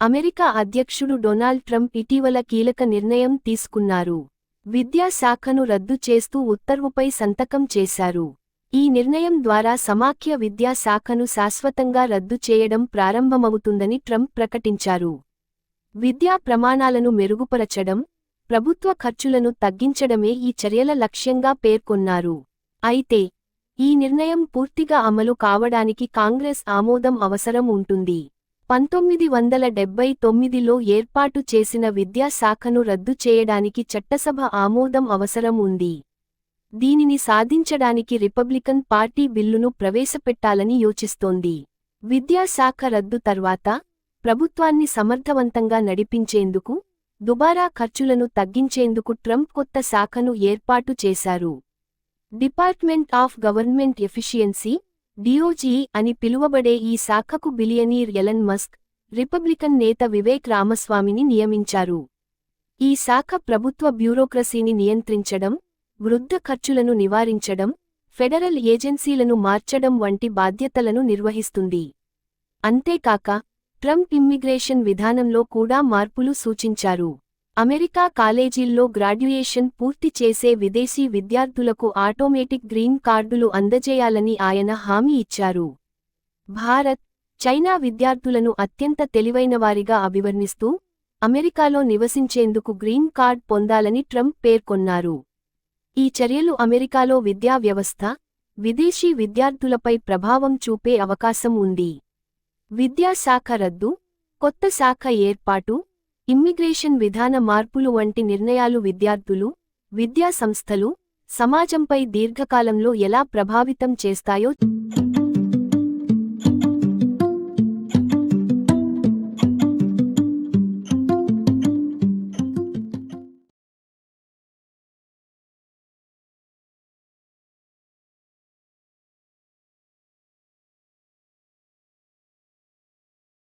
America అధ్యక్షుడు Donald Trump ఇటీవల కీలక నిర్ణయం తీసుకున్నారు. విద్యాశాఖను రద్దు చేస్తూ ఉత్తర్వుపై సంతకం చేశారు. ఈ నిర్ణయం ద్వారా సమాఖ్య విద్యాశాఖను శాశ్వతంగా రద్దు చేయడం ప్రారంభమవుతుందని ట్రంప్ ప్రకటించారు. విద్యా ప్రమాణాలను మెరుగుపరచడం ప్రభుత్వ ఖర్చులను తగ్గించడమే ఈ చర్యల లక్ష్యంగా పేర్కొన్నారు. అయితే ఈ నిర్ణయం పూర్తిగా అమలు కావడానికి కాంగ్రెస్ ఆమోదం అవసరం ఉంటుంది. పంతొమ్మిది వందల డెబ్బై తొమ్మిదిలో ఏర్పాటు చేసిన విద్యాశాఖను రద్దు చేయడానికి చట్టసభ ఆమోదం అవసరం ఉంది. దీనిని సాధించడానికి రిపబ్లికన్ పార్టీ బిల్లును ప్రవేశపెట్టాలని యోచిస్తోంది. విద్యాశాఖ రద్దు తర్వాత ప్రభుత్వాన్ని సమర్థవంతంగా నడిపించేందుకు దుబారా ఖర్చులను తగ్గించేందుకు ట్రంప్ కొత్త శాఖను ఏర్పాటు చేశారు. Department of government efficiency DOG అని పిలువబడే ఈ శాఖకు బిలియనీర్ ఎలన్ మస్క్ రిపబ్లికన్ నేత వివేక్ రామస్వామిని నియమించారు. ఈ శాఖ ప్రభుత్వ బ్యూరోక్రసీని నియంత్రించడం వృద్ధ ఖర్చులను నివారించడం ఫెడరల్ ఏజెన్సీలను మార్చడం వంటి బాధ్యతలను నిర్వహిస్తుంది. అంతేకాక ట్రంప్ ఇమ్మిగ్రేషన్ విధానంలో కూడా మార్పులు సూచించారు. అమెరికా కాలేజీల్లో గ్రాడ్యుయేషన్ పూర్తి చేసే విదేశీ విద్యార్థులకు ఆటోమేటిక్ గ్రీన్ కార్డులు అందజేయాలని ఆయన హామీ ఇచ్చారు. భారత్ చైనా విద్యార్థులను అత్యంత తెలివైనవారిగా అభివర్ణిస్తూ అమెరికాలో నివసించేందుకు గ్రీన్ కార్డ్ పొందాలని ట్రంప్ పేర్కొన్నారు. ఈ చర్యలు అమెరికాలో విద్యా వ్యవస్థ విదేశీ విద్యార్థులపై ప్రభావం చూపే అవకాశం ఉంది. విద్యాశాఖ రద్దు కొత్త శాఖ ఏర్పాటు ఇమ్మిగ్రేషన్ విధాన మార్పులు వంటి నిర్ణయాలు విద్యార్థులు విద్యా సంస్థలు సమాజంపై దీర్ఘకాలంలో ఎలా ప్రభావితం చేస్తాయో